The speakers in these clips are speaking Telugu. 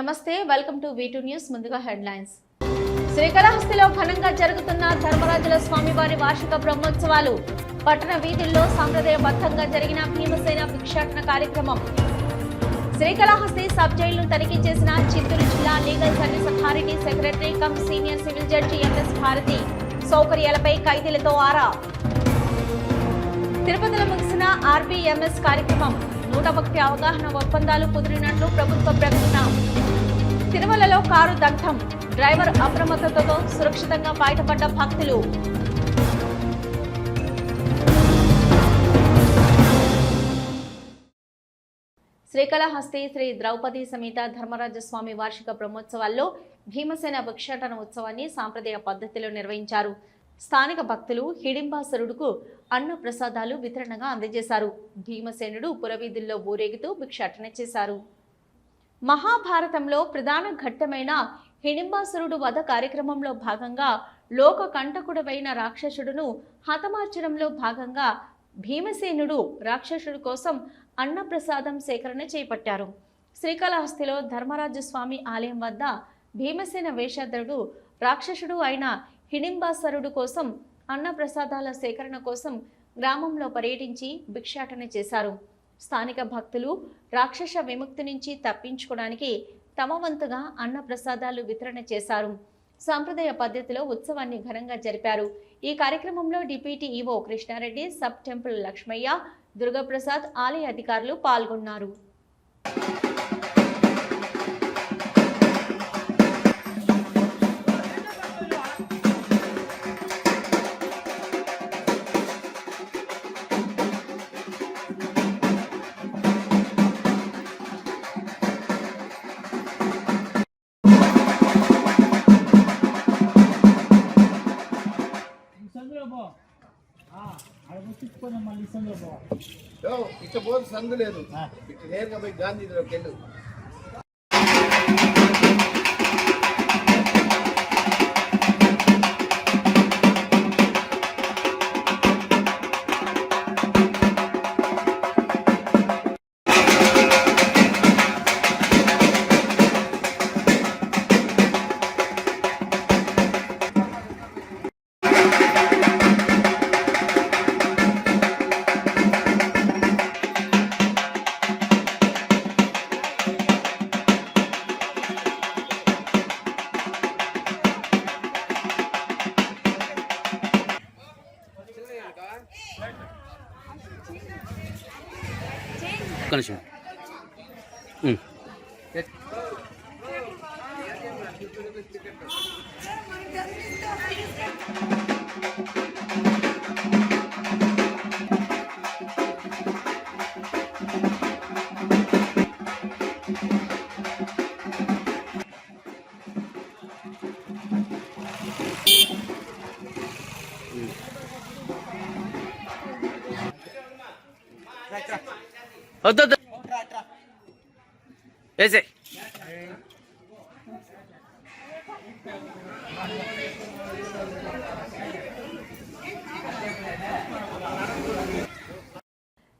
నమస్తే welcome to V two news ముందుగా హెడ్లైన్స్. శ్రీకాళహస్తిలో ఘనంగా జరుగుతున్న ధర్మరాజుల స్వామివారి వార్షిక బ్రహ్మోత్సవాలు. పట్టణ వీధుల్లో సాంప్రదాయబద్ధంగా జరిగిన భీమసేన భిక్షాటన కార్యక్రమం. శ్రీకాళహస్తి సబ్ జైలును తనిఖీ చేసిన చిత్తూరు జిల్లా legal service authority secretary cum senior civil judge MS Bharathi సౌకర్యాలపై ఖైదీలతో ఆరా. తిరుపతిలో ముగిసిన ఆర్బీఎంఎస్ కార్యక్రమం. నూట ఒకటి అవగాహన ఒప్పందాలు కుదిరినట్లు ప్రభుత్వ ప్రకటన. తిరుమలలో కారు దగ్ధం. డ్రైవర్ అప్రమత్తతతో సురక్షితంగా బయటపడ్డ భక్తులు. శ్రీకాళహస్తి శ్రీ ద్రౌపది సమేత ధర్మరాజస్వామి వార్షిక బ్రహ్మోత్సవాల్లో భీమసేన భిక్షాటన ఉత్సవాన్ని సాంప్రదాయ పద్ధతిలో నిర్వహించారు. స్థానిక భక్తులు హిడింబాసురుడుకు అన్న ప్రసాదాలు వితరణగా అందజేశారు. భీమసేనుడు పురవీధుల్లో ఊరేగుతూ భిక్షాటన చేశారు. మహాభారతంలో ప్రధాన ఘట్టమైన హిడింబాసురుడు వధ కార్యక్రమంలో భాగంగా లోక కంటకుడవైన రాక్షసుడును హతమార్చడంలో భాగంగా భీమసేనుడు రాక్షసుడు కోసం అన్నప్రసాదం సేకరణ చేపట్టారు. శ్రీకాళహస్తిలో ధర్మరాజస్వామి ఆలయం వద్ద భీమసేన వేషధరుడు రాక్షసుడు అయిన హిడింబాసరుడు కోసం అన్నప్రసాదాల సేకరణ కోసం గ్రామంలో పర్యటించి భిక్షాటన చేశారు. స్థానిక భక్తులు రాక్షస విముక్తి నుంచి తప్పించుకోవడానికి తమ వంతుగా అన్న ప్రసాదాలు వితరణ చేశారు. సాంప్రదాయ పద్ధతిలో ఉత్సవాన్ని ఘనంగా జరిపారు. ఈ కార్యక్రమంలో deputy EO Krishna Reddy sub temple Lakshmaiah Durga Prasad ఆలయ అధికారులు పాల్గొన్నారు. ముచ్చుకుని మళ్ళీ ఈ సందులో పో యో, ఇట్ట పోతే సందు లేదు. ఇట్ట నేరుగా పోయి గాంధీలోకి వెళ్ళు.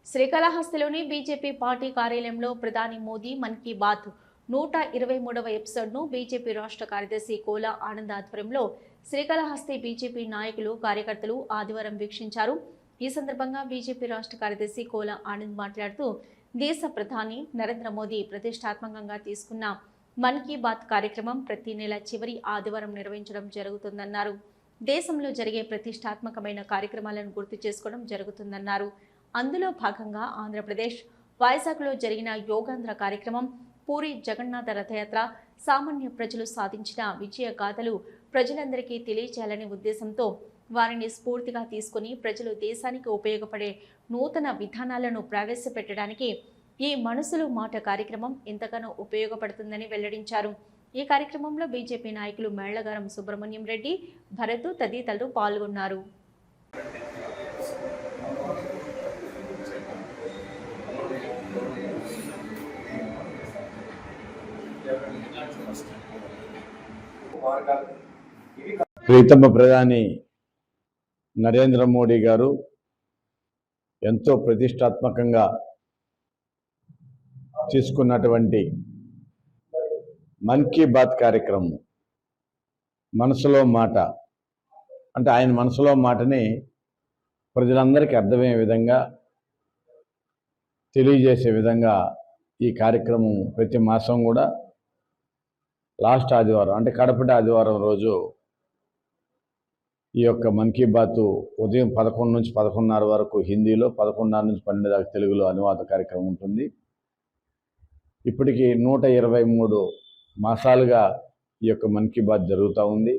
శ్రీకాళహస్తిలోని బీజేపీ పార్టీ కార్యాలయంలో ప్రధాని మోదీ మన్ కీ బాత్ నూట ఇరవై మూడవ ఎపిసోడ్ను బీజేపీ రాష్ట్ర కార్యదర్శి కోలా ఆనంద్ ఆధ్వర్యంలో శ్రీకాళహస్తి బీజేపీ నాయకులు కార్యకర్తలు ఆదివారం వీక్షించారు. ఈ సందర్భంగా బీజేపీ రాష్ట్ర కార్యదర్శి కోలా ఆనంద్ మాట్లాడుతూ దేశ ప్రధాని నరేంద్ర మోదీ ప్రతిష్టాత్మకంగా తీసుకున్న మన్ కీ బాత్ కార్యక్రమం ప్రతి నెల చివరి ఆదివారం నిర్వహించడం జరుగుతుందన్నారు. దేశంలో జరిగే ప్రతిష్టాత్మకమైన కార్యక్రమాలను గుర్తు చేసుకోవడం జరుగుతుందన్నారు. అందులో భాగంగా ఆంధ్రప్రదేశ్ వైజాగ్లో జరిగిన యోగాంధ్ర కార్యక్రమం పూరి జగన్నాథ రథయాత్ర సామాన్య ప్రజలు సాధించిన విజయ గాథలు ప్రజలందరికీ తెలియచేయాలనే ఉద్దేశంతో వారిని స్ఫూర్తిగా తీసుకుని ప్రజలు దేశానికి ఉపయోగపడే నూతన విధానాలను ప్రవేశపెట్టడానికి ఈ మనసులు మాట కార్యక్రమం ఎంతగానో ఉపయోగపడుతుందని వెల్లడించారు. ఈ కార్యక్రమంలో బీజేపీ నాయకులు మేళ్ళగారం సుబ్రహ్మణ్యం రెడ్డి భరత్ తదితరులు పాల్గొన్నారు. ప్రీతమ ప్రధాని నరేంద్ర మోడీ గారు ఎంతో ప్రతిష్టాత్మకంగా తీసుకున్నటువంటి మన్ కీ బాత్ కార్యక్రమం. మనసులో మాట. అంటే ఆయన మనసులో మాటని ప్రజలందరికీ అర్థమయ్యే విధంగా తెలియజేసే విధంగా ఈ కార్యక్రమం ప్రతి మాసం కూడా లాస్ట్ ఆదివారం అంటే కడపటి ఆదివారం రోజు ఈ యొక్క మన్ కీ బాత్ ఉదయం పదకొండు నుంచి పదకొండున్నర వరకు హిందీలో పదకొండున్నర నుంచి పన్నెండు దాకా తెలుగులో అనువాద కార్యక్రమం ఉంటుంది. ఇప్పటికి నూట ఇరవై మూడు మాసాలుగా ఈ యొక్క మన్ కీ బాత్ జరుగుతూ ఉంది.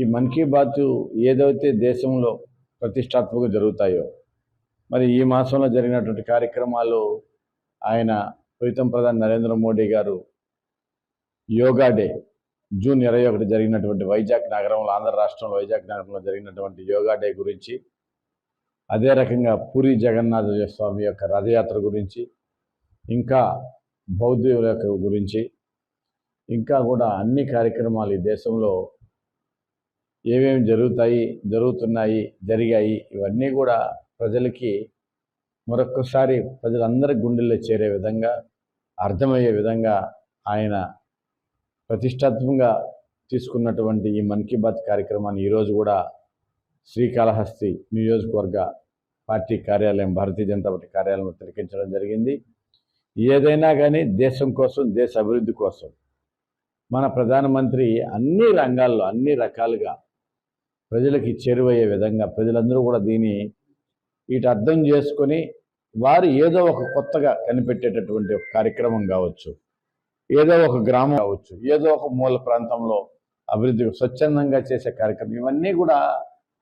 ఈ మన్ కీ బాత్ ఏదైతే దేశంలో ప్రతిష్టాత్మక జరుగుతాయో మరి ఈ మాసంలో జరిగినటువంటి కార్యక్రమాలు ఆయన ప్రీతం ప్రధాని నరేంద్ర మోడీ గారు యోగా డే జూన్ ఇరవై ఒకటి జరిగినటువంటి వైజాగ్ నగరంలో ఆంధ్ర రాష్ట్రంలో వైజాగ్ నగరంలో జరిగినటువంటి యోగా డే గురించి అదే రకంగా పూరి జగన్నాథ స్వామి యొక్క రథయాత్ర గురించి ఇంకా బౌద్ధుల యొక్క గురించి ఇంకా కూడా అన్ని కార్యక్రమాలు ఈ దేశంలో ఏమేమి జరుగుతాయి జరుగుతున్నాయి జరిగాయి ఇవన్నీ కూడా ప్రజలకి మరొక్కసారి ప్రజలందరి గుండెల్లో చేరే విధంగా అర్థమయ్యే విధంగా ఆయన ప్రతిష్టాత్మకంగా తీసుకున్నటువంటి ఈ మన్ కీ బాత్ కార్యక్రమాన్ని ఈరోజు కూడా శ్రీకాళహస్తి నియోజకవర్గ పార్టీ కార్యాలయం భారతీయ జనతా పార్టీ కార్యాలయం తిలకించడం జరిగింది. ఏదైనా కానీ దేశం కోసం దేశ అభివృద్ధి కోసం మన ప్రధానమంత్రి అన్ని రంగాల్లో అన్ని రకాలుగా ప్రజలకి చేరువయ్యే విధంగా ప్రజలందరూ కూడా దీన్ని ఇటు అర్థం చేసుకొని వారు ఏదో ఒక కొత్తగా కనిపెట్టేటటువంటి ఒక కార్యక్రమం కావచ్చు. ఏదో ఒక గ్రామం కావచ్చు ఏదో ఒక మూల ప్రాంతంలో అభివృద్ధి స్వచ్ఛందంగా చేసే కార్యక్రమం ఇవన్నీ కూడా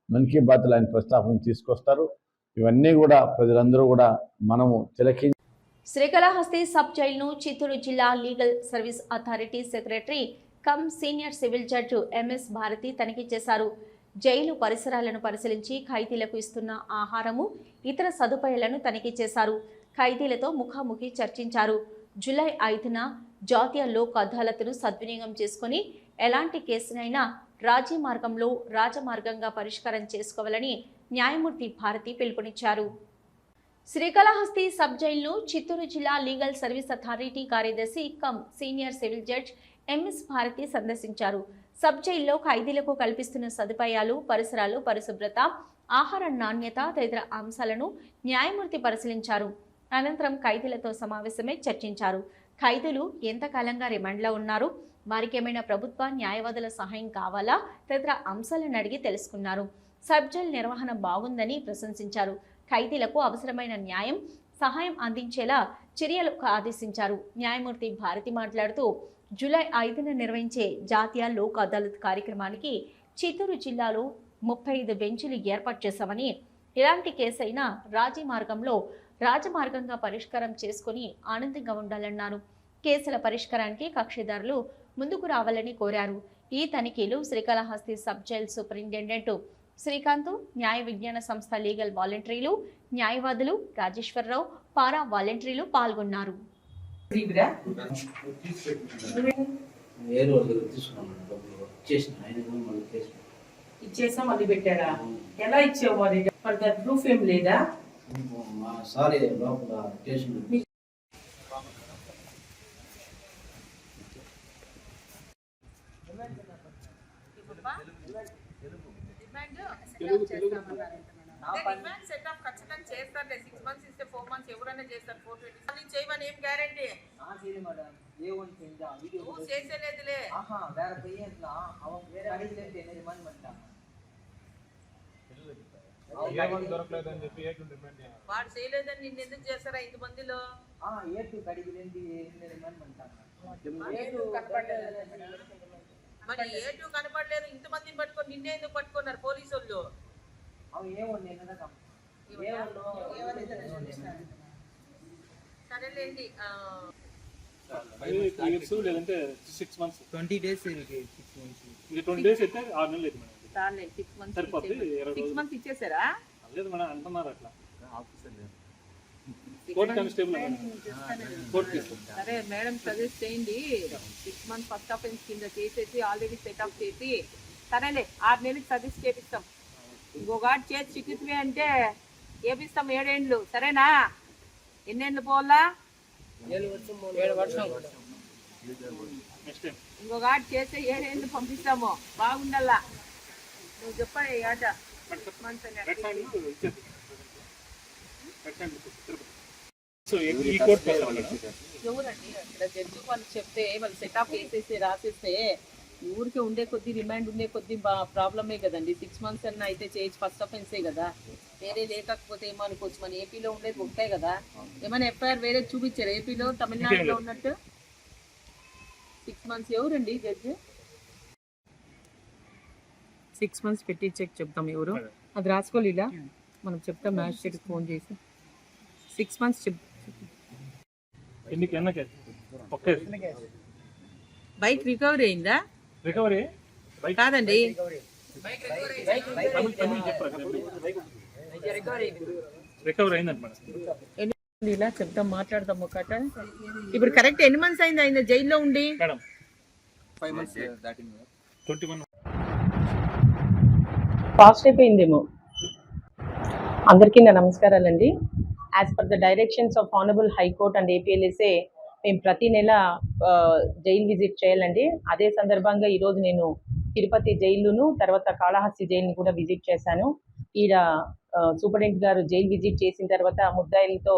మన్ కీ బాత్లో ఆయన ప్రస్తాపన తీసుకొస్తారు. ఇవన్నీ కూడా ప్రజలందరూ కూడా మనము తిలకి శ్రీకాళహస్తి సబ్ జైలును చిత్తూరు జిల్లా legal service authority secretary cum senior civil judge MS Bharathi తనిఖీ చేశారు. జైలు పరిసరాలను పరిశీలించి ఖైదీలకు ఇస్తున్న ఆహారము ఇతర సదుపాయాలను తనిఖీ చేశారు. ఖైదీలతో ముఖాముఖి చర్చించారు. జూలై ఐదున జాతీయ లోక్ అదాలత్ను సద్వినియోగం చేసుకుని ఎలాంటి కేసునైనా రాజీ మార్గంలో రాజమార్గంగా పరిష్కారం చేసుకోవాలని న్యాయమూర్తి భారతి పిలుపునిచ్చారు. శ్రీకాళహస్తి సబ్ జైలును చిత్తూరు జిల్లా లీగల్ సర్వీస్ అథారిటీ కార్యదర్శి cum senior civil judge MS Bharathi సందర్శించారు. సబ్ జైల్లో ఖైదీలకు కల్పిస్తున్న సదుపాయాలు పరిసరాలు పరిశుభ్రత ఆహార నాణ్యత తదితర అంశాలను న్యాయమూర్తి పరిశీలించారు. అనంతరం ఖైదీలతో సమావేశమై చర్చించారు. ఖైదీలు ఎంతకాలంగా రిమాండ్లో ఉన్నారు? వారికి ఏమైనా ప్రభుత్వ న్యాయవాదుల సహాయం కావాలా? తదితర అంశాలను అడిగి తెలుసుకున్నారు. సబ్జల్ నిర్వహణ బాగుందని ప్రశంసించారు. ఖైదీలకు అవసరమైన న్యాయం సహాయం అందించేలా చర్యలు ఆదేశించారు. న్యాయమూర్తి భారతి మాట్లాడుతూ జూలై ఐదున నిర్వహించే జాతీయ లోక్ అదాలత్ కార్యక్రమానికి చిత్తూరు జిల్లాలో ముప్పై ఐదు బెంచులు ఏర్పాటు చేశామని ఎలాంటి కేసైనా రాజీ మార్గంలో రాజమార్గంగా పరిష్కారం చేసుకుని ఆనందంగా ఉండాలన్నారు కేసుల పరిష్కారానికి కక్షిదారులు ముందుకు రావాలని కోరారు. ఈ తనిఖీలు Srikalahasti sub jail superintendent Srikanth న్యాయ విజ్ఞాన సంస్థ లీగల్ వాలంటీర్లు న్యాయవాదులు రాజేశ్వరరావు పారా వాలంటీర్లు పాల్గొన్నారు. ఇచ్చేసా మళ్ళీ పెట్టారా ఎలా ఇచ్చావు మరి ఫర్ దట్ ప్రూఫ్ ఏం లేదా సారీ లోపల స్టేషన్ ఖచ్చితంగా చేస్తారులే సిక్స్ మంత్స్ ఇస్తే ఫోర్ మంత్స్ ఎవరైనా చేస్తారు ఫోర్ ట్వంటీ చేయమని ఏం గ్యారంటీ చేసేలేదులే వాడు చేయలేదని నిన్ను ఎందుకు చేస్తారా ఇంత మందిలో? మరి ఏ టూ కనపడలేదు? ఇంత మందిని పట్టుకొని నిన్నే ఎందుకు పట్టుకున్నారు పోలీసు వాళ్ళు సరేలేండి లేదంటే six months twenty days six ఇది ట్వంటీ డేస్ అయితే ఆరు నెలలు సిక్స్ మంత్స్ మంత్స్ ఇచ్చేసారా? లేదు మేడం అంటున్నారు అట్లా. ఆఫీసర్ కోర్టు కానిస్టేబుల్ కోర్టు తీసుకుంటాం సరే మేడం సజెస్ట్ చేయండి. సిక్స్ మంత్స్ ఫస్ట్ కింద చేసేసి ఆల్రెడీ చేసి సరేలే ఆరు నెలలకి సజెస్ట్ చేపిస్తాం. ఇంకొకటి చేతి చిక్కుతుంది అంటే చేపిస్తాం ఏడేండ్లు సరేనా? ఎన్నేండ్లు పోవాలా? ఏడు వర్షం. నెక్స్ట్ టైం ఇంకొక ఆట చేస్తే ఏడేళ్ళు పంపిస్తాము బాగుండల్లా నువ్వు చెప్పాలి ఈ ఆట ఎవరండి? అక్కడ జడ్జి వాళ్ళు చెప్తే వాళ్ళు సెటప్ వేసేసి రాసేస్తే ఊరికే ఉండే కొద్దీ రిమాండ్ ఉండే కొద్దీ ప్రాబ్లమే కదండి. సిక్స్ మంత్స్ అన్న అయితే చేయొచ్చు ఫస్ట్ ఆఫెన్సే కదా. వేరే లేకపోతే ఏమో అనుకోవచ్చు మన ఏపీలో ఉండేది ఉంటాయి కదా. ఏమైనా ఎఫ్ఐఆర్ వేరే చూపించారు? ఏపీలో తమిళనాడులో ఉన్నట్టు? సిక్స్ మంత్స్ ఎవరండి జడ్జి? సిక్స్ మంత్స్ పెట్టి చెక్ చెప్తాం ఎవరు. అది. రాసుకోలేదా? మనం చెప్తాం మ్యాజిస్ట్రేట్కి ఫోన్ చేసి. సిక్స్ మంత్స్ చెప్ బైక్ రికవరీ అయిందా? రికవరీ బైక్ కాదండి. రికవరీ ఇలా చెప్తాం మాట్లాడదాం ఒకట ఇప్పుడు కరెక్ట్ ఎన్ని మంత్స్ అయింది? ఆయన జైల్లో ఉండి? ఫాస్ట్ అయిపోయిందేమో అందరికీ నా నమస్కారాలండి. As per the directions of honourable high court and APLSA మేము ప్రతి నెల జైలు విజిట్ చేయాలండి. అదే సందర్భంగా ఈరోజు నేను తిరుపతి జైలును తర్వాత కాళహస్తి జైలును కూడా విజిట్ చేశాను. ఈడ సూపరింటెండెంట్ గారు జైలు విజిట్ చేసిన తర్వాత ముద్దాయిలతో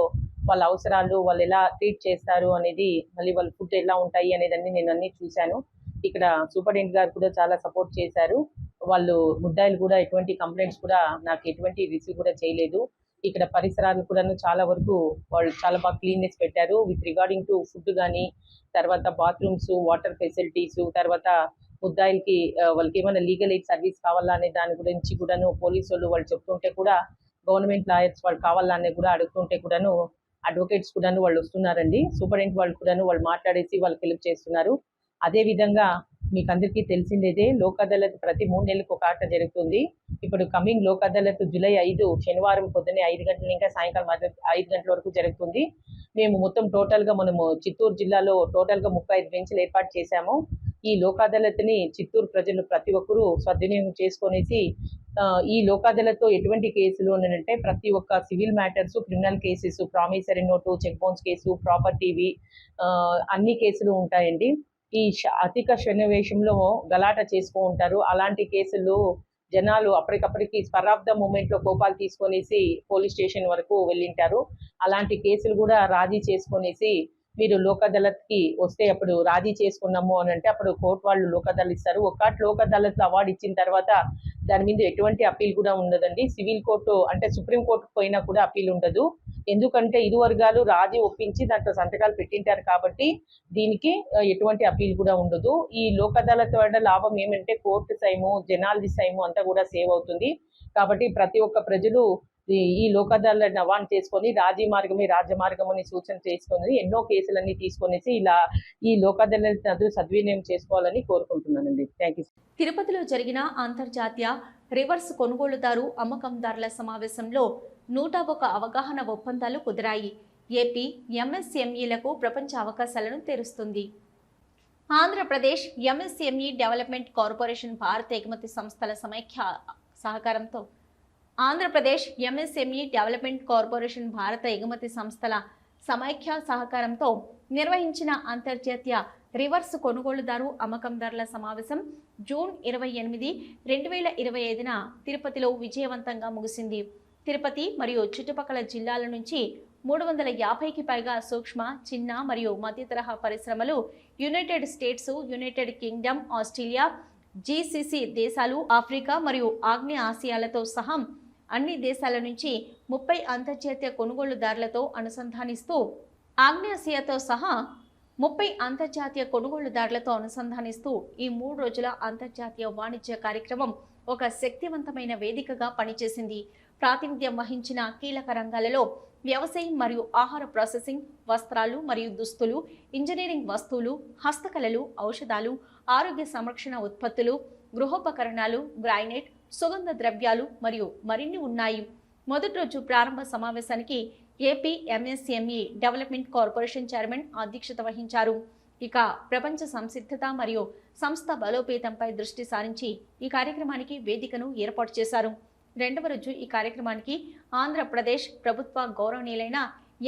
వాళ్ళ అవసరాలు వాళ్ళు ఎలా ట్రీట్ చేస్తారు అనేది మళ్ళీ వాళ్ళ ఫుడ్ ఎలా ఉంటాయి అనేదాన్ని నేను అన్ని చూశాను. ఇక్కడ సూపరింటెండెంట్ గారు కూడా చాలా సపోర్ట్ చేశారు. వాళ్ళు ముద్దాయిలు కూడా ఎటువంటి కంప్లైంట్స్ కూడా నాకు ఎటువంటి రిసీవ్ కూడా చేయలేదు. ఇక్కడ పరిసరాలు కూడాను చాలా వరకు వాళ్ళు చాలా బాగా క్లీన్నెస్ పెట్టారు. విత్ రిగార్డింగ్ టు ఫుడ్ కానీ తర్వాత బాత్రూమ్స్ వాటర్ ఫెసిలిటీస్ తర్వాత ముద్దాయిలకి వాళ్ళకి ఏమైనా లీగల్ ఎయిడ్ సర్వీస్ కావాలా అనే దాని గురించి కూడాను పోలీసు వాళ్ళు వాళ్ళు చెప్తుంటే కూడా గవర్నమెంట్ లాయర్స్ వాళ్ళు కావాలా అనేది కూడా అడుగుతుంటే కూడాను అడ్వకేట్స్ కూడాను వాళ్ళు వస్తున్నారండి. సూపరింటెండెంట్ వాళ్ళు కూడాను వాళ్ళు మాట్లాడేసి వాళ్ళకి ఫిలిప్ చేస్తున్నారు. అదే విధంగా మీకు అందరికీ తెలిసిందేదే లోక్ అదాలత్ ప్రతి మూడు నెలలకు ఒక ఆట జరుగుతుంది. ఇప్పుడు కమింగ్ లోక్ అదాలత్ జూలై ఐదు శనివారం పొద్దున్నే ఐదు గంటల ఇంకా సాయంకాలం ఐదు- ఐదు గంటల వరకు జరుగుతుంది. మేము మొత్తం టోటల్గా మనము చిత్తూరు జిల్లాలో టోటల్గా ముప్పై ఐదు బెంచ్లు ఏర్పాటు చేశాము. ఈ లోక్ అదాలత్ని చిత్తూరు ప్రజలు ప్రతి ఒక్కరూ సద్వినియోగం చేసుకొనేసి ఈ లోక్ అదాలత్తో ఎటువంటి కేసులు అంటే ప్రతి ఒక్క civil matters criminal cases promissory note check bounce case ప్రాపర్టీవి అన్ని కేసులు ఉంటాయండి. ఈ అధిక సన్నివేశంలో గలాట చేసుకో ఉంటారు. అలాంటి కేసులు జనాలు అప్పటికప్పటికి స్పర్ ఆఫ్ ద మూమెంట్లో కోపాలు తీసుకొనేసి పోలీస్ స్టేషన్ వరకు వెళ్ళింటారు. అలాంటి కేసులు కూడా రాజీ చేసుకొనేసి మీరు లోక్ వస్తే అప్పుడు రాజీ చేసుకున్నాము అని అంటే అప్పుడు కోర్టు వాళ్ళు లోక్ అదాలత్ ఇస్తారు ఒకటి లోక్ అదాలత్ అవార్డు ఇచ్చిన తర్వాత దాని మీద ఎటువంటి అప్పీల్ కూడా ఉండదండి. సివిల్ కోర్టు అంటే సుప్రీం కోర్టు పోయినా కూడా అప్పీల్ ఉండదు. ఎందుకంటే ఇరు వర్గాలు రాజీ ఒప్పించి దాంట్లో సంతకాలు పెట్టింటారు కాబట్టి దీనికి ఎటువంటి అప్పీల్ కూడా ఉండదు. ఈ లోక్ అదాలత్ వల్ల లాభం ఏమంటే కోర్టు సైము జనాలజీ సైము అంతా కూడా సేవ్ అవుతుంది. కాబట్టి ప్రతి ఒక్క ప్రజలు ఈ ఈ నవాన్ చేసుకొని రాజీ మార్గమే రాజ్య సూచన చేసుకొని ఎన్నో కేసులన్నీ తీసుకొనేసి ఇలా ఈ లోకదళ అదాలత్ సద్వినియోగం చేసుకోవాలని కోరుకుంటున్నానండి. థ్యాంక్ యూ తిరుపతిలో జరిగిన అంతర్జాతీయ రివర్స్ కొనుగోలుదారు అమ్మకందారుల సమావేశంలో నూట ఒక అవగాహన ఒప్పందాలు కుదిరాయి. ఏపీ ఎంఎస్ఎంఈలకు ప్రపంచ అవకాశాలను తెరుస్తుంది. ఆంధ్రప్రదేశ్ ఎంఎస్ఎంఈ డెవలప్మెంట్ కార్పొరేషన్ భారత ఎగుమతి సంస్థల సమైక్య సహకారంతో ఆంధ్రప్రదేశ్ ఎంఎస్ఎంఈ డెవలప్మెంట్ కార్పొరేషన్ భారత ఎగుమతి సంస్థల సమైక్య సహకారంతో నిర్వహించిన అంతర్జాతీయ రివర్స్ కొనుగోలుదారు అమ్మకందారుల సమావేశం జూన్ ఇరవై ఎనిమిది రెండు వేల ఇరవై ఐదున తిరుపతిలో విజయవంతంగా ముగిసింది. తిరుపతి మరియు చుట్టుపక్కల జిల్లాల నుంచి మూడు వందల యాభైకి పైగా సూక్ష్మ చిన్న మరియు మధ్య తరహా పరిశ్రమలు United States United Kingdom Australia GCC దేశాలు ఆఫ్రికా మరియు ఆగ్నేయ ఆసియాలతో సహా అన్ని దేశాల నుంచి ముప్పై అంతర్జాతీయ కొనుగోలుదారులతో అనుసంధానిస్తూ ఆగ్నేయాసియాతో సహా ముప్పై అంతర్జాతీయ కొనుగోలుదారులతో అనుసంధానిస్తూ ఈ మూడు రోజుల అంతర్జాతీయ వాణిజ్య కార్యక్రమం ఒక శక్తివంతమైన వేదికగా పనిచేసింది. ప్రాతినిధ్యం వహించిన కీలక రంగాలలో వ్యవసాయం మరియు ఆహార ప్రాసెసింగ్ వస్త్రాలు మరియు దుస్తులు ఇంజనీరింగ్ వస్తువులు హస్తకళలు ఔషధాలు ఆరోగ్య సంరక్షణ ఉత్పత్తులు గృహోపకరణాలు గ్రైనేట్ సుగంధ ద్రవ్యాలు మరియు మరిన్ని ఉన్నాయి. మొదటి రోజు ప్రారంభ సమావేశానికి AP MSME development corporation chairman అధ్యక్షత వహించారు. ఇక ప్రపంచ సంసిద్ధత మరియు సంస్థ బలోపేతంపై దృష్టి సారించి ఈ కార్యక్రమానికి వేదికను ఏర్పాటు చేశారు. రెండవ రోజు ఈ కార్యక్రమానికి ఆంధ్రప్రదేశ్ ప్రభుత్వ గౌరవనీయులైన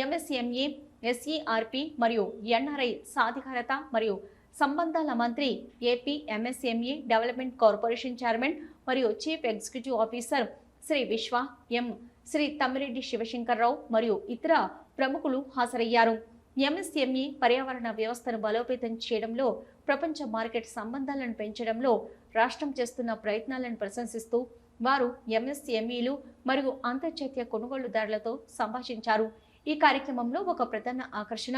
ఎంఎస్ఎంఈ ఎస్ఈఆర్పి మరియు ఎన్ఆర్ఐ సాధికారత మరియు సంబంధాల మంత్రి AP MSME development corporation chairman మరియు chief executive officer Shri Vishwa M. Shri Tammireddy Shivashankar Rao మరియు ఇతర ప్రముఖులు హాజరయ్యారు. ఎంఎస్ఎంఈ పర్యావరణ వ్యవస్థను బలోపేతం చేయడంలో ప్రపంచ మార్కెట్ సంబంధాలను పెంచడంలో రాష్ట్రం చేస్తున్న ప్రయత్నాలను ప్రశంసిస్తూ వారు ఎంఎస్ఎంఈలు మరియు అంతర్జాతీయ కొనుగోలుదారులతో సంభాషించారు. ఈ కార్యక్రమంలో ఒక ప్రధాన ఆకర్షణ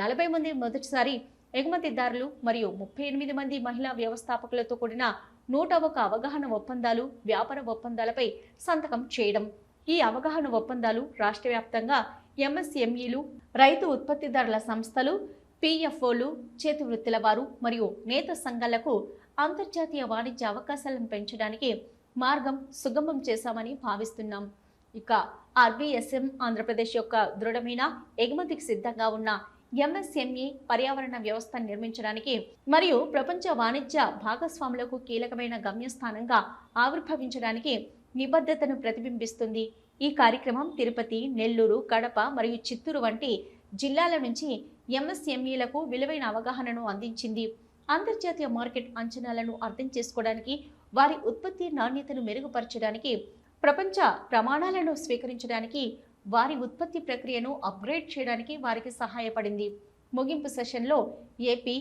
నలభై మంది మొదటిసారి ఎగుమతిదారులు మరియు ముప్పై ఎనిమిది మంది మహిళా వ్యవస్థాపకులతో కూడిన నూట ఒక అవగాహన ఒప్పందాలు వ్యాపార ఒప్పందాలపై సంతకం చేయడం. ఈ అవగాహన ఒప్పందాలు రాష్ట్ర వ్యాప్తంగా ఎంఎస్ఎంఈలు రైతు ఉత్పత్తిదారుల సంస్థలు పిఎఫ్ఓలు చేతి వృత్తుల వారు మరియు నేత సంఘాలకు అంతర్జాతీయ వాణిజ్య అవకాశాలను పెంచడానికి మార్గం సుగమం చేశామని భావిస్తున్నాం. ఇక ఆర్బీఎస్ఎం ఆంధ్రప్రదేశ్ యొక్క దృఢమైన ఎగుమతికి సిద్ధంగా ఉన్న ఎంఎస్ఎంఈ పర్యావరణ వ్యవస్థ నిర్మించడానికి మరియు ప్రపంచ వాణిజ్య భాగస్వాములకు కీలకమైన గమ్యస్థానంగా ఆవిర్భవించడానికి నిబద్ధతను ప్రతిబింబిస్తుంది. ఈ కార్యక్రమం తిరుపతి నెల్లూరు కడప మరియు చిత్తూరు వంటి జిల్లాల నుంచి ఎంఎస్ఎంఈలకు విలువైన అవగాహనను అందించింది. అంతర్జాతీయ మార్కెట్ అంచనాలను అర్థం చేసుకోవడానికి వారి ఉత్పత్తి నాణ్యతను మెరుగుపరచడానికి ప్రపంచ ప్రమాణాలను స్వీకరించడానికి వారి ఉత్పత్తి ప్రక్రియను అప్గ్రేడ్ చేయడానికి వారికి సహాయపడింది. ముగింపు సెషన్లో AP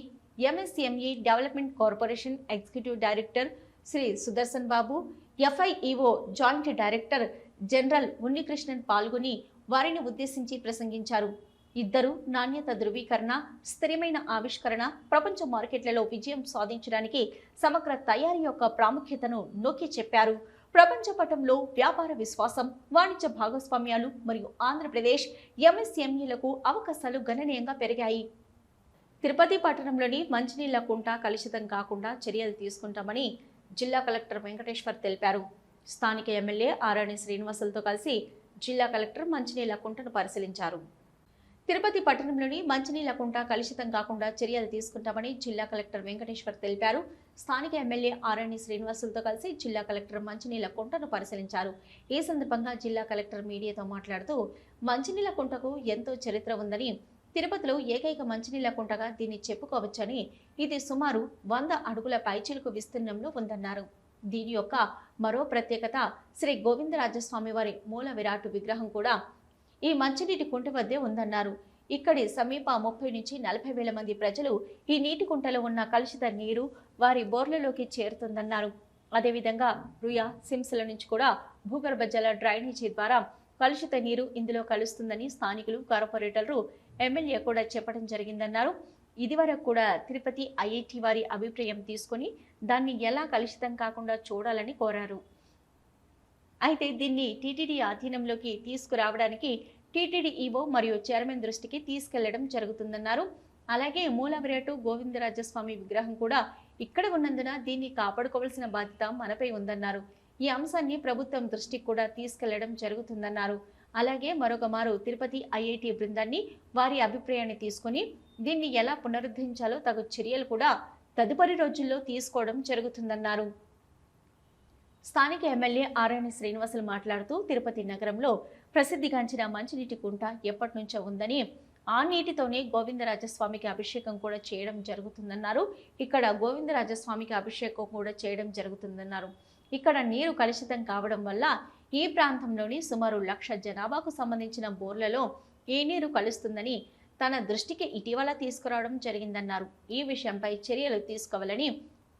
MSME development corporation executive director Shri Sudarshan Babu FIEO joint director general Unnikrishnan పాల్గొని వారిని ఉద్దేశించి ప్రసంగించారు. ఇద్దరు నాణ్యత ధృవీకరణ స్థిరమైన ఆవిష్కరణ ప్రపంచ మార్కెట్లలో విజయం సాధించడానికి సమగ్ర తయారీ యొక్క ప్రాముఖ్యతను నొక్కి చెప్పారు. ప్రపంచ పటంలో వ్యాపార విశ్వాసం వాణిజ్య భాగస్వామ్యాలు మరియు ఆంధ్రప్రదేశ్ ఎంఎస్ఎంఈలకు అవకాశాలు గణనీయంగా పెరిగాయి. తిరుపతి పట్టణంలోని మంచినీళ్ళ కుంట కలుషితం కాకుండా చర్యలు తీసుకుంటామని జిల్లా కలెక్టర్ వెంకటేశ్వర్ తెలిపారు. స్థానిక ఎమ్మెల్యే ఆరణి శ్రీనివాసులతో కలిసి జిల్లా కలెక్టర్ మంచినీళ్ళ కుంటను పరిశీలించారు. తిరుపతి పట్టణంలోని మంచినీళ్ళ కుంట కలుషితం కాకుండా చర్యలు తీసుకుంటామని జిల్లా కలెక్టర్ వెంకటేశ్వర్ తెలిపారు. స్థానిక ఎమ్మెల్యే ఆరణి శ్రీనివాసులతో కలిసి జిల్లా కలెక్టర్ మంచినీళ్ళ కుంటను పరిశీలించారు. ఈ సందర్భంగా జిల్లా కలెక్టర్ మీడియాతో మాట్లాడుతూ మంచినీళ్ళ కుంటకు ఎంతో చరిత్ర ఉందని తిరుపతిలో ఏకైక మంచినీళ్ళ కుంటగా దీన్ని చెప్పుకోవచ్చని ఇది సుమారు వంద అడుగుల పైచిలుకు విస్తీర్ణంలో ఉందన్నారు. దీని యొక్క మరో ప్రత్యేకత శ్రీ గోవిందరాజస్వామి వారి మూల విరాటు విగ్రహం కూడా ఈ మంచినీటి కుంట వద్దే ఉందన్నారు. ఇక్కడి సమీప ముప్పై నుంచి నలభై వేల మంది ప్రజలు ఈ నీటి కుంటలో ఉన్న కలుషిత నీరు వారి బోర్లలోకి చేరుతుందన్నారు. అదేవిధంగా రుయా సిమ్స్ల నుంచి కూడా భూగర్భ జల డ్రైనేజీ ద్వారా కలుషిత నీరు ఇందులో కలుస్తుందని స్థానికులు కార్పొరేటర్లు ఎమ్మెల్యే కూడా చెప్పడం జరిగిందన్నారు. ఇదివరకు కూడా తిరుపతి ఐఐటి వారి అభిప్రాయం తీసుకొని దాన్ని ఎలా కలుషితం కాకుండా చూడాలని కోరారు. అయితే దీన్ని టీటీడీ ఆధీనంలోకి తీసుకురావడానికి టీటీడీ ఈవో మరియు చైర్మన్ దృష్టికి తీసుకెళ్ళడం జరుగుతుందన్నారు. అలాగే మూలవిరాటు గోవిందరాజస్వామి విగ్రహం కూడా ఇక్కడ ఉన్నందున దీన్ని కాపాడుకోవాల్సిన బాధ్యత మనపై ఉందన్నారు. ఈ అంశాన్ని ప్రభుత్వం దృష్టికి కూడా తీసుకెళ్ళడం జరుగుతుందన్నారు. అలాగే మరొక మారు తిరుపతి ఐఐటి బృందాన్ని వారి అభిప్రాయాన్ని తీసుకొని దీన్ని ఎలా పునరుద్ధరించాలో తగు చర్యలు కూడా తదుపరి రోజుల్లో తీసుకోవడం జరుగుతుందన్నారు. స్థానిక ఎమ్మెల్యే ఆర్ఎన్ శ్రీనివాసులు మాట్లాడుతూ తిరుపతి నగరంలో ప్రసిద్ధిగాంచిన మంచినీటి కుంట ఎప్పటి నుంచో ఉందని ఆ నీటితోనే గోవిందరాజస్వామికి అభిషేకం కూడా చేయడం జరుగుతుందన్నారు. ఇక్కడ గోవిందరాజస్వామికి అభిషేకం కూడా చేయడం జరుగుతుందన్నారు. ఇక్కడ నీరు కలుషితం కావడం వల్ల ఈ ప్రాంతంలోని సుమారు లక్ష జనాభాకు సంబంధించిన బోర్లలో ఈ నీరు కలుస్తుందని తన దృష్టికి ఇటీవల తీసుకురావడం జరిగిందన్నారు. ఈ విషయంపై చర్యలు తీసుకోవాలని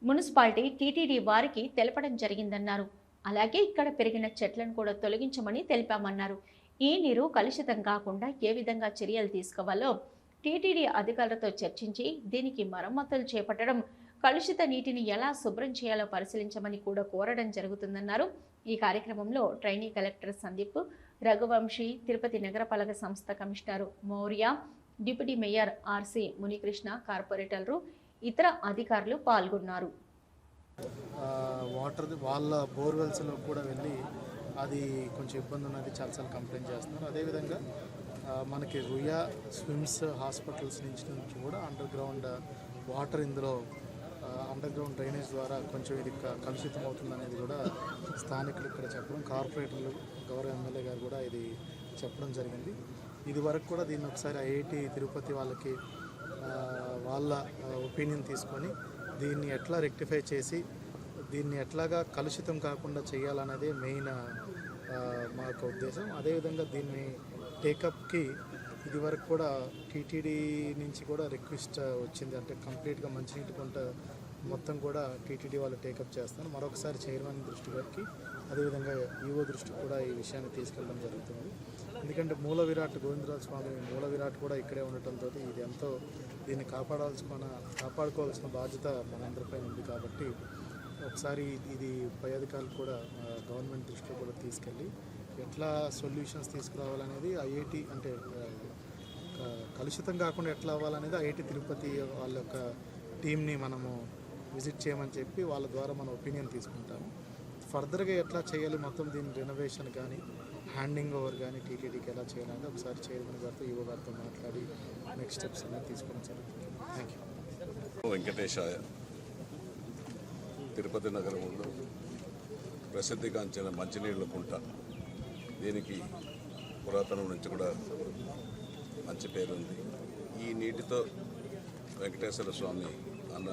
మున్సిపాలిటీ టీటీడీ వారికి తెలపడం జరిగిందన్నారు. అలాగే ఇక్కడ పెరిగిన చెట్లను కూడా తొలగించమని తెలిపామన్నారు. ఈ నీరు కలుషితం కాకుండా ఏ విధంగా చర్యలు తీసుకోవాలో టీటీడీ అధికారులతో చర్చించి దీనికి మరమ్మతులు చేపట్టడం కలుషిత నీటిని ఎలా శుభ్రం చేయాలో పరిశీలించమని కూడా కోరడం జరుగుతుందన్నారు. ఈ కార్యక్రమంలో ట్రైనీ కలెక్టర్ సందీప్ రఘువంశీ తిరుపతి నగరపాలక సంస్థ commissioner Maurya deputy mayor RC Munikrishna కార్పొరేటర్లు ఇతర అధికారులు పాల్గొన్నారు. వాటర్ వాళ్ళ బోర్వెల్స్లో కూడా వెళ్ళి అది కొంచెం ఇబ్బంది ఉన్నది చాలాసార్లు కంప్లైంట్ చేస్తున్నారు. అదేవిధంగా మనకి రుయా స్విమ్స్ హాస్పిటల్స్ నుంచి నుంచి కూడా అండర్ గ్రౌండ్ వాటర్ ఇందులో అండర్ గ్రౌండ్ డ్రైనేజ్ ద్వారా కొంచెం ఇది కలుషితం అవుతుంది అనేది కూడా స్థానికులు ఇక్కడ చెప్పడం కార్పొరేటర్లు గౌరవ ఎమ్మెల్యే గారు కూడా ఇది చెప్పడం జరిగింది. ఇది వరకు కూడా దీన్ని ఒకసారి ఐఐటి తిరుపతి వాళ్ళకి వాళ్ళ ఒపీనియన్ తీసుకొని దీన్ని ఎట్లా రెక్టిఫై చేసి దీన్ని ఎట్లాగా కలుషితం కాకుండా చేయాలన్నదే మెయిన్ మా యొక్క ఉద్దేశం. అదేవిధంగా దీన్ని టేకప్కి ఇది వరకు కూడా టీటీడీ నుంచి కూడా రిక్వెస్ట్ వచ్చింది. అంటే కంప్లీట్గా మంచినీటి కొంట మొత్తం కూడా టీటీడీ వాళ్ళు టేకప్ చేస్తాను మరొకసారి చైర్మన్ దృష్టి గారికి అదేవిధంగా ఈవో దృష్టికి కూడా ఈ విషయాన్ని తీసుకెళ్ళడం జరుగుతుంది. ఎందుకంటే మూల విరాట్ గోవిందరాజ స్వామి మూల విరాట్ కూడా ఇక్కడే ఉండటంతో ఇది ఎంతో దీన్ని కాపాడాల్సిన కాపాడుకోవాల్సిన బాధ్యత మనందరిపైన ఉంది కాబట్టి ఒకసారి ఇది పై అధికారులు కూడా గవర్నమెంట్ దృష్టిలో కూడా తీసుకెళ్ళి ఎట్లా సొల్యూషన్స్ తీసుకురావాలనేది ఐఐటి అంటే కలుషితం కాకుండా ఎట్లా అవ్వాలనేది ఐఐటి తిరుపతి వాళ్ళ యొక్క టీంని మనము విజిట్ చేయమని చెప్పి వాళ్ళ ద్వారా మన ఒపీనియన్ తీసుకుంటాము. ఫర్దర్గా ఎట్లా చేయాలి మొత్తం దీని రెనోవేషన్ కానీ హ్యాండింగ్ ఓవర్ కానీ టీటీడీకి ఎలా చేయాలని ఒకసారి చైర్మన్ గారితో ఈవో గారితో మాట్లాడి నెక్స్ట్ స్టెప్స్ అనేది తీసుకోవడం జరుగుతుంది. థ్యాంక్ యూ వెంకటేశాయ. తిరుపతి నగరంలో ప్రసిద్ధిగాంచిన మంచినీళ్ళ కుంట. దీనికి పురాతనం నుంచి కూడా మంచి పేరుంది ఈ నీటితో వెంకటేశ్వర స్వామి అన్న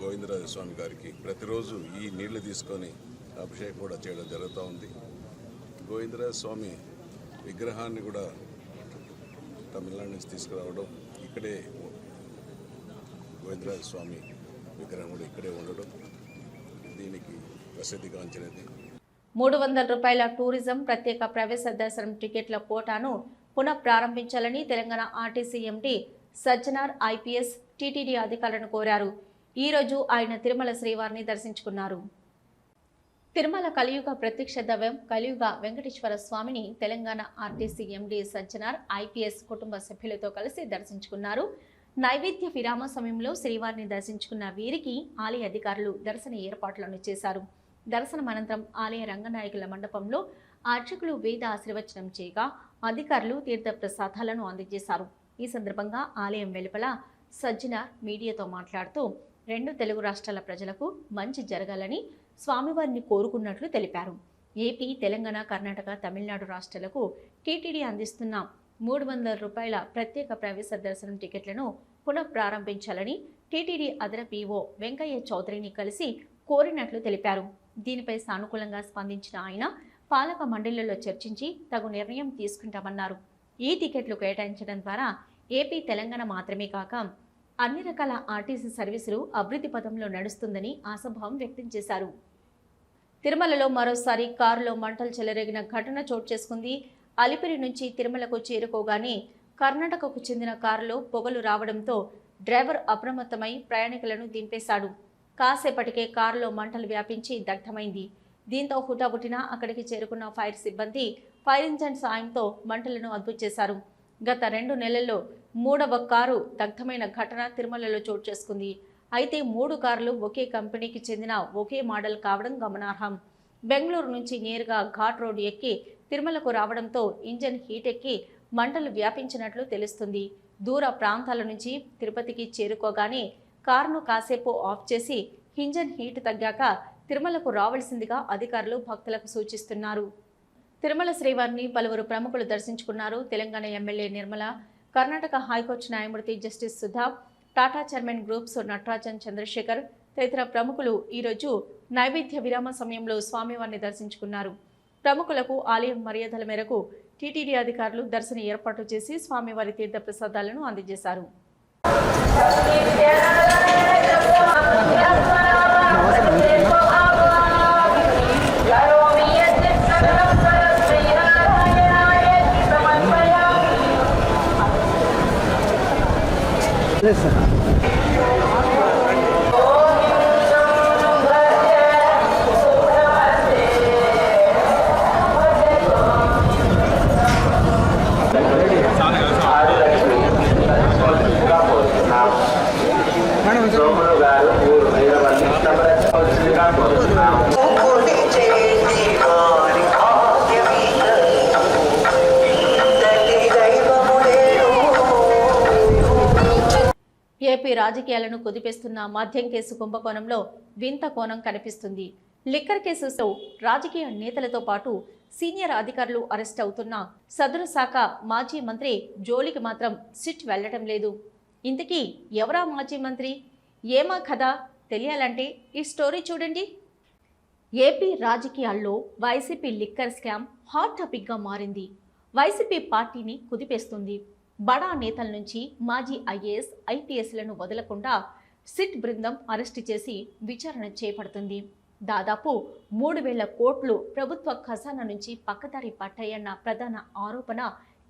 గోవిందరాజ స్వామి గారికి ప్రతిరోజు ఈ నీళ్ళు తీసుకొని అభిషేకం కూడా చేయడం జరుగుతూ ఉంది. గోవిందరాజ స్వామి విగ్రహాన్ని కూడా తమిళనాడు నుంచి తీసుకురావడం ఇక్కడే గోవిందరాజ స్వామి విగ్రహం కూడా ఇక్కడే ఉండడం దీనికి ప్రసిద్ధిగాంచినది మూడు వందల రూపాయల టూరిజం ప్రత్యేక ప్రవేశ దర్శనం టికెట్ల కోటాను పునః ప్రారంభించాలని Telangana RTC MD Sajjanar IPS TTD అధికారులను కోరారు. ఈరోజు ఆయన తిరుమల శ్రీవారిని దర్శించుకున్నారు. తిరుమల కలియుగ ప్రత్యక్ష దవ్యం కలియుగ వెంకటేశ్వర స్వామిని Telangana RTC MD Sajjanar IPS కుటుంబ సభ్యులతో కలిసి దర్శించుకున్నారు. నైవేద్య విరామ సమయంలో శ్రీవారిని దర్శించుకున్న వీరికి ఆలయ అధికారులు దర్శన ఏర్పాట్లను చేశారు. దర్శనం అనంతరం ఆలయ రంగనాయకుల మండపంలో అర్చకులు వేద ఆశీర్వచనం చేయగా అధికారులు తీర్థ ప్రసాదాలను అందజేశారు. ఈ సందర్భంగా ఆలయం వెలుపల సజ్జనార్ మీడియాతో మాట్లాడుతూ రెండు తెలుగు రాష్ట్రాల ప్రజలకు మంచి జరగాలని స్వామివారిని కోరుకున్నట్లు తెలిపారు. ఏపీ తెలంగాణ కర్ణాటక తమిళనాడు రాష్ట్రాలకు టీటీడీ అందిస్తున్న మూడు వందల రూపాయల ప్రత్యేక ప్రవేశ దర్శనం టికెట్లను పునః ప్రారంభించాలని టీటీడీ అదర పీఓ వెంకయ్య చౌదరిని కలిసి కోరినట్లు తెలిపారు. దీనిపై సానుకూలంగా స్పందించిన ఆయన పాలక మండలిలో చర్చించి తగు నిర్ణయం తీసుకుంటామన్నారు. ఈ టికెట్లు కేటాయించడం ద్వారా ఏపీ తెలంగాణ మాత్రమే కాక అన్ని రకాల ఆర్టీసీ సర్వీసులు అభివృద్ధి పథంలో నడుస్తుందని ఆశాభావం వ్యక్తం చేశారు. తిరుమలలో మరోసారి కారులో మంటలు చెలరేగిన ఘటన చోటు చేసుకుంది. అలిపిరి నుంచి తిరుమలకు చేరుకోగానే కర్ణాటకకు చెందిన కారులో పొగలు రావడంతో డ్రైవర్ అప్రమత్తమై ప్రయాణికులను దింపేశాడు. కాసేపటికే కారులో మంటలు వ్యాపించి దగ్ధమైంది. దీంతో హుటాహుటిన అక్కడికి చేరుకున్న ఫైర్ సిబ్బంది ఫైర్ ఇంజన్ సాయంతో మంటలను అద్భుత చేశారు. గత రెండు నెలల్లో మూడవ కారు దగ్ధమైన ఘటన తిరుమలలో చోటు చేసుకుంది. అయితే మూడు కార్లు ఒకే కంపెనీకి చెందిన ఒకే మోడల్ కావడం గమనార్హం. బెంగళూరు నుంచి నేరుగా ఘాట్ రోడ్డు ఎక్కి తిరుమలకు రావడంతో ఇంజన్ హీట్ ఎక్కి మంటలు వ్యాపించినట్లు తెలుస్తుంది. దూర ప్రాంతాల నుంచి తిరుపతికి చేరుకోగానే కారును కాసేపు ఆఫ్ చేసి ఇంజన్ హీట్ తగ్గాక తిరుమలకు రావాల్సిందిగా అధికారులు భక్తులకు సూచిస్తున్నారు. తిరుమల శ్రీవారిని పలువురు ప్రముఖులు దర్శించుకున్నారు. Telangana MLA Nirmala Karnataka high court న్యాయమూర్తి justice Sudha Tata chairman groups Natarajan Chandrasekhar తదితర ప్రముఖులు ఈరోజు నైవేద్య విరామ సమయంలో స్వామివారిని దర్శించుకున్నారు. ప్రముఖులకు ఆలయం మర్యాదల మేరకు టీటీడీ అధికారులు దర్శన ఏర్పాటు చేసి స్వామివారి తీర్థ ప్రసాదాలను అందజేశారు. ఏపీ రాజకీయాలను కుదిపేస్తున్న మద్యం కేసు కుంభకోణంలో వింత కోణం కనిపిస్తుంది. లిక్కర్ కేసుతో రాజకీయ నేతలతో పాటు సీనియర్ అధికారులు అరెస్ట్ అవుతున్న సదరు శాఖ మాజీ మంత్రి జోలికి మాత్రం సిట్ వెళ్ళటం లేదు. ఇంతకీ ఎవరా మాజీ మంత్రి? ఏమా కథ? తెలియాలంటే ఈ స్టోరీ చూడండి. ఏపీ రాజకీయాల్లో వైసీపీ లిక్కర్ స్కామ్ హాట్ టాపిక్గా మారింది. వైసీపీ పార్టీని కుదిపేస్తుంది. బడా నేతల నుంచి మాజీ ఐఏఎస్ ఐపీఎస్లను వదలకుండా సిట్ బృందం అరెస్టు చేసి విచారణ చేపడుతుంది. దాదాపు మూడు వేల కోట్లు ప్రభుత్వ ఖజానా నుంచి పక్కదారి పట్టాయన్న ప్రధాన ఆరోపణ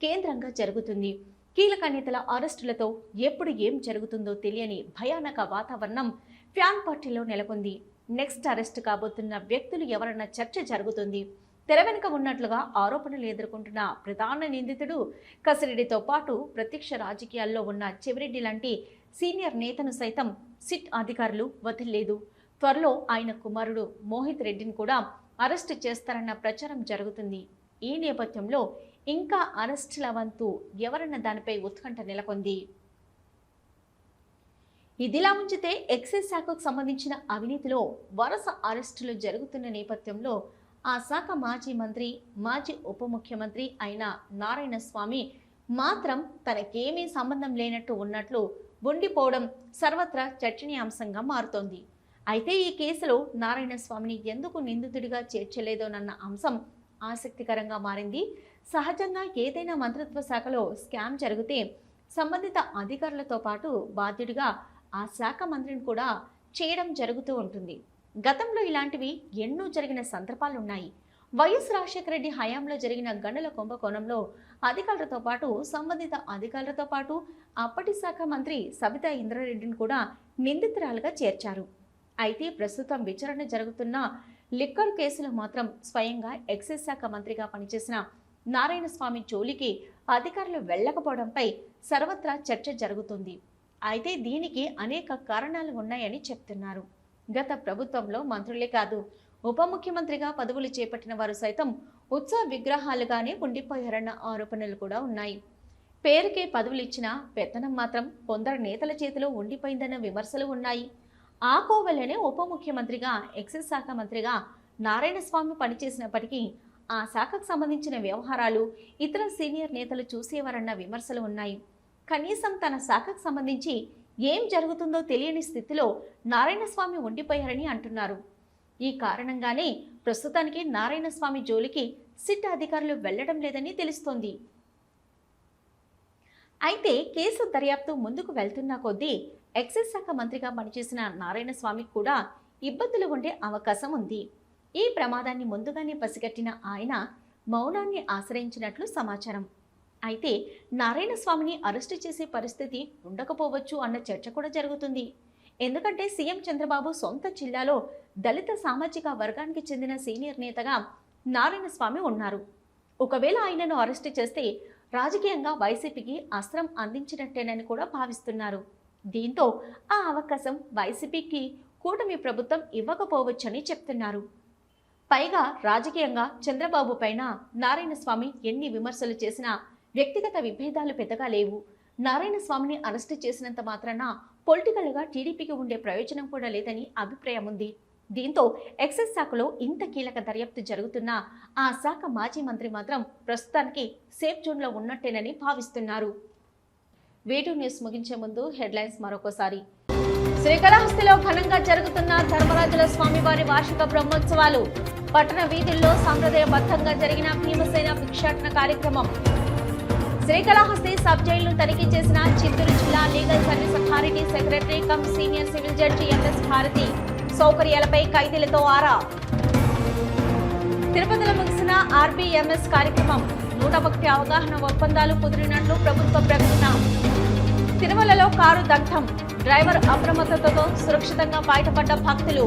కేంద్రంగా జరుగుతుంది. కీలక నేతల అరెస్టులతో ఎప్పుడు ఏం జరుగుతుందో తెలియని భయానక వాతావరణం ఫ్యాన్ పార్టీలో నెలకొంది. నెక్స్ట్ అరెస్ట్ కాబోతున్న వ్యక్తులు ఎవరన్న చర్చ జరుగుతుంది. తెర వెనుక ఉన్నట్లుగా ఆరోపణలు ఎదుర్కొంటున్న ప్రధాన నిందితుడు కసిరెడ్డితో పాటు ప్రత్యక్ష రాజకీయాల్లో ఉన్న చెవిరెడ్డి లాంటి సీనియర్ నేతను సైతం సిట్ అధికారులు వదిలేదు త్వరలో ఆయన కుమారుడు మోహిత్ రెడ్డిని కూడా అరెస్టు చేస్తారన్న ప్రచారం జరుగుతుంది. ఈ నేపథ్యంలో ఇంకా అరెస్టుల వంతు ఎవరన్న దానిపై ఉత్కంఠ నెలకొంది? ఇదిలా ఉంచితే ఎక్సైజ్ శాఖకు సంబంధించిన అవినీతిలో వరుస అరెస్టులు జరుగుతున్న నేపథ్యంలో ఆ శాఖ మాజీ మంత్రి మాజీ ఉప ముఖ్యమంత్రి అయిన నారాయణస్వామి మాత్రం తనకేమీ సంబంధం లేనట్టు ఉన్నట్లు ఉండిపోవడం సర్వత్రా చర్చనీయాంశంగా మారుతోంది. అయితే ఈ కేసులో నారాయణస్వామిని ఎందుకు నిందితుడిగా చేర్చలేదోనన్న అంశం ఆసక్తికరంగా మారింది. సహజంగా ఏదైనా మంత్రిత్వ శాఖలో స్కామ్ జరిగితే సంబంధిత అధికారులతో పాటు బాధ్యుడిగా ఆ శాఖ మంత్రిని కూడా చేయడం జరుగుతూ ఉంటుంది. గతంలో ఇలాంటివి ఎన్నో జరిగిన సందర్భాలున్నాయి. వైఎస్ రాజశేఖర రెడ్డి హయాంలో జరిగిన గనుల కుంభకోణంలో అధికారులతో పాటు సంబంధిత అధికారులతో పాటు అప్పటి శాఖ మంత్రి సబితా ఇంద్రారెడ్డిని కూడా నిందితురాలుగా చేర్చారు. అయితే ప్రస్తుతం విచారణ జరుగుతున్న లిక్కర్ కేసులో మాత్రం స్వయంగా ఎక్సైజ్ శాఖ మంత్రిగా పనిచేసిన నారాయణ స్వామి జోలికి అధికారులు వెళ్ళకపోవడంపై సర్వత్రా చర్చ జరుగుతుంది. అయితే దీనికి అనేక కారణాలు ఉన్నాయని చెప్తున్నారు. గత ప్రభుత్వంలో మంత్రులే కాదు ఉప ముఖ్యమంత్రిగా పదవులు చేపట్టిన వారు సైతం ఉత్సవ విగ్రహాలుగానే ఉండిపోయారన్న ఆరోపణలు కూడా ఉన్నాయి. పేరుకే పదవులు ఇచ్చిన పెత్తనం మాత్రం కొందరు నేతల చేతిలో ఉండిపోయిందన్న విమర్శలు ఉన్నాయి. ఆ కోవలోనే ఉప ముఖ్యమంత్రిగా ఎక్సైజ్ శాఖ మంత్రిగా నారాయణ స్వామి పనిచేసినప్పటికీ ఆ శాఖకు సంబంధించిన వ్యవహారాలు ఇతర సీనియర్ నేతలు చూసేవారన్న విమర్శలు ఉన్నాయి. కనీసం తన శాఖకు సంబంధించి ఏం జరుగుతుందో తెలియని స్థితిలో నారాయణస్వామి ఉండిపోయారని అంటున్నారు. ఈ కారణంగానే ప్రస్తుతానికి నారాయణస్వామి జోలికి సిట్ అధికారులు వెళ్ళడం లేదని తెలుస్తోంది. అయితే కేసు దర్యాప్తు ముందుకు వెళ్తున్న కొద్దీ ఎక్సైజ్ శాఖ మంత్రిగా పనిచేసిన నారాయణస్వామి కూడా ఇబ్బందులు ఉండే అవకాశం ఉంది. ఈ ప్రమాదాన్ని ముందుగానే పసిగట్టిన ఆయన మౌనాన్ని ఆశ్రయించినట్లు సమాచారం. అయితే నారాయణ స్వామిని అరెస్టు చేసే పరిస్థితి ఉండకపోవచ్చు అన్న చర్చ కూడా జరుగుతుంది. ఎందుకంటే సీఎం చంద్రబాబు సొంత జిల్లాలో దళిత సామాజిక వర్గానికి చెందిన సీనియర్ నేతగా నారాయణ స్వామి ఉన్నారు. ఒకవేళ ఆయనను అరెస్టు చేస్తే రాజకీయంగా వైసీపీకి అస్త్రం అందించినట్టేనని కూడా భావిస్తున్నారు. దీంతో ఆ అవకాశం వైసీపీకి కూటమి ప్రభుత్వం ఇవ్వకపోవచ్చని చెప్తున్నారు. పైగా రాజకీయంగా చంద్రబాబు పైన నారాయణ స్వామి ఎన్ని విమర్శలు చేసినా వ్యక్తిగత విభేదాలు పెద్దగా లేవు. నారాయణ స్వామిని అరెస్టు చేసినంత మాత్రాన పొలిటికల్గా టీడీపీకి ఉండే ప్రయోజనం కూడా లేదని అభిప్రాయం ఉంది దీంతో ఎక్సైజ్ శాఖలో ఇంత కీలక దర్యాప్తు జరుగుతున్నా ఆ శాఖ మాజీ మంత్రి మాత్రం ప్రస్తుతానికి సేఫ్ జోన్లో ఉన్నట్టేనని భావిస్తున్నారు. వేటూ న్యూస్ ముగించే ముందు హెడ్లైన్స్ మరొకసారి. శ్రీకాళహస్తిలో ఘనంగా జరుగుతున్న ధర్మరాజుల స్వామివారి వార్షిక బ్రహ్మోత్సవాలు. పట్టణ వీధుల్లో సాంప్రదాయబద్ధంగా జరిగిన భీమసేన భిక్షాటన కార్యక్రమం. శ్రీకాళహస్తి సబ్ జైలును తనిఖీ చేసిన చిత్తూరు జిల్లా legal service authority secretary cum senior civil judge MS Bharathi సౌకర్యాలపై ఖైదీలతో ఆరా. తిరుపతిలో ముగిసిన ఆర్బీఎంఎస్ కార్యక్రమం నూట ఒకటి అవగాహన ఒప్పందాలు కుదిరినట్లు ప్రభుత్వ ప్రకటన. తిరుమలలో కారు దగ్ధం డ్రైవర్ అప్రమత్తతతో సురక్షితంగా బయటపడ్డ భక్తులు.